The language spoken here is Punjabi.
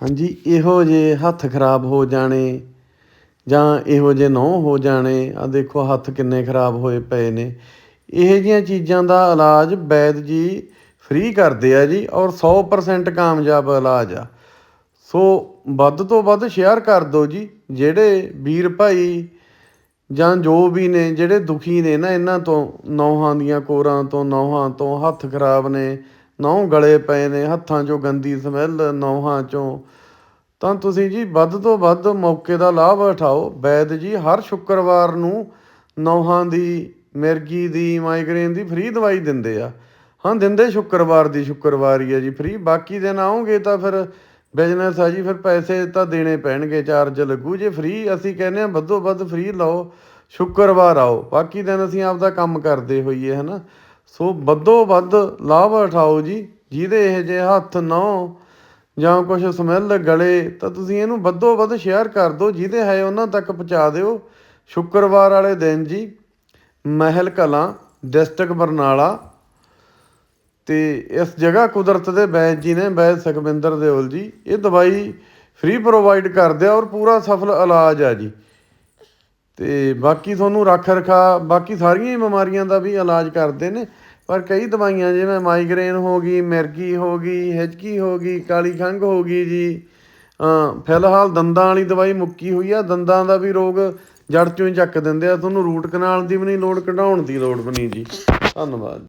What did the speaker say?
ਹਾਂਜੀ, ਇਹੋ ਜਿਹੇ ਹੱਥ ਖਰਾਬ ਹੋ ਜਾਣੇ ਜਾਂ ਇਹੋ ਜਿਹੇ ਨਹੁੰ ਹੋ ਜਾਣੇ ਆ ਦੇਖੋ ਹੱਥ ਕਿੰਨੇ ਖਰਾਬ ਹੋਏ ਪਏ ਨੇ। ਇਹੋ ਜਿਹੀਆਂ ਚੀਜ਼ਾਂ ਦਾ ਇਲਾਜ ਵੈਦ ਜੀ ਫ੍ਰੀ ਕਰਦੇ ਆ ਜੀ ਔਰ 100% ਕਾਮਯਾਬ ਇਲਾਜ ਆ। ਸੋ ਵੱਧ ਤੋਂ ਵੱਧ ਸ਼ੇਅਰ ਕਰ ਦਿਓ ਜੀ, ਜਿਹੜੇ ਵੀਰ ਭਾਈ ਜਾਂ ਜੋ ਵੀ ਨੇ, ਜਿਹੜੇ ਦੁਖੀ ਨੇ ਨਾ, ਇਹਨਾਂ ਤੋਂ ਨੌਹਾਂ ਦੀਆਂ ਕੋਰਾਂ ਤੋਂ ਨੌਹਾਂ ਤੋਂ ਹੱਥ ਖਰਾਬ ਨੇ ਨਹੁੰ ਗਲੇ ਪਏ ਨੇ, ਹੱਥਾਂ 'ਚੋਂ ਗੰਦੀ ਸਮੈਲ ਨੌਹਾਂ 'ਚੋਂ। ਤਾਂ ਤੁਸੀਂ ਜੀ ਵੱਧ ਤੋਂ ਵੱਧ ਮੌਕੇ ਦਾ ਲਾਭ ਉਠਾਓ। ਵੈਦ ਜੀ, ਹਰ ਸ਼ੁੱਕਰਵਾਰ ਨੂੰ ਨੌਹਾਂ ਦੀ, ਮਿਰਗੀ ਦੀ, ਮਾਈਗ੍ਰੇਨ ਦੀ ਫ੍ਰੀ ਦਵਾਈ ਦਿੰਦੇ ਆ। ਹਾਂ, ਦਿੰਦੇ ਸ਼ੁੱਕਰਵਾਰ ਦੀ ਸ਼ੁੱਕਰਵਾਰ ਹੀ ਆ ਜੀ ਫ੍ਰੀ। ਬਾਕੀ ਦਿਨ ਆਉਂਗੇ ਤਾਂ ਫਿਰ ਬਿਜ਼ਨਸ ਆ ਜੀ, ਫਿਰ ਪੈਸੇ ਤਾਂ ਦੇਣੇ ਪੈਣਗੇ, ਚਾਰਜ ਲੱਗੂ। ਜੇ ਫ੍ਰੀ ਅਸੀਂ ਕਹਿੰਦੇ ਆ, ਵੱਧੋ ਵੱਧ ਫ੍ਰੀ ਲਓ, ਸ਼ੁੱਕਰਵਾਰ ਆਓ। ਬਾਕੀ ਦਿਨ ਅਸੀਂ ਆਪਦਾ ਕੰਮ ਕਰਦੇ ਹੋਈਏ, ਹਨਾ। ਸੋ ਵੱਧੋ ਵੱਧ ਲਾਭ ਉਠਾਓ ਜੀ, ਜਿਹਦੇ ਇਹ ਜੇ ਹੱਥ ਨਹੁੰ ਜਾਂ ਕੁਝ ਸਮੈਲ ਗਲੇ, ਤਾਂ ਤੁਸੀਂ ਇਹਨੂੰ ਵੱਧੋ ਵੱਧ ਸ਼ੇਅਰ ਕਰ ਦਿਓ, ਜਿਹਦੇ ਹੈ ਉਹਨਾਂ ਤੱਕ ਪਹੁੰਚਾ ਦਿਓ। ਸ਼ੁੱਕਰਵਾਰ ਵਾਲੇ ਦਿਨ ਜੀ, ਮਹਿਲ ਕਲਾਂ, ਡਿਸਟ੍ਰਿਕਟ ਬਰਨਾਲਾ, ਤੇ ਇਸ ਜਗ੍ਹਾ ਕੁਦਰਤ ਦੇ ਬੈਜ ਜੀ ਨੇ ਬੈਜ ਸੁਖਵਿੰਦਰ ਦੇਵਲ ਜੀ, ਇਹ ਦਵਾਈ ਫ੍ਰੀ ਪ੍ਰੋਵਾਈਡ ਕਰਦੇ ਆ ਔਰ ਪੂਰਾ ਸਫਲ ਇਲਾਜ ਆ ਜੀ। ਤੇ ਬਾਕੀ ਤੁਹਾਨੂੰ ਰੱਖ ਰਖਾ ਬਾਕੀ ਸਾਰੀਆਂ ਹੀ ਬਿਮਾਰੀਆਂ ਦਾ ਵੀ ਇਲਾਜ ਕਰਦੇ ਨੇ, ਪਰ ਕਈ ਦਵਾਈਆਂ ਜਿਵੇਂ ਮਾਈਗ੍ਰੇਨ ਹੋ ਗਈ, ਮਿਰਗੀ ਹੋ ਗਈ, ਹਿਚਕੀ ਹੋ ਗਈ, ਕਾਲੀ ਖੰਘ ਹੋ ਗਈ ਜੀ ਫਿਲਹਾਲ ਦੰਦਾਂ ਵਾਲੀ ਦਵਾਈ ਮੁੱਕੀ ਹੋਈ ਆ, ਦੰਦਾਂ ਦਾ ਵੀ ਰੋਗ ਜੜ ਚੋਂ ਹੀ ਚੱਕ ਦਿੰਦੇ ਆ, ਤੁਹਾਨੂੰ ਰੂਟ ਕਨਾਲ ਦੀ ਵੀ ਨਹੀਂ ਲੋੜ, ਕਢਾਉਣ ਦੀ ਲੋੜ ਵੀ ਨਹੀਂ ਜੀ, ਧੰਨਵਾਦ।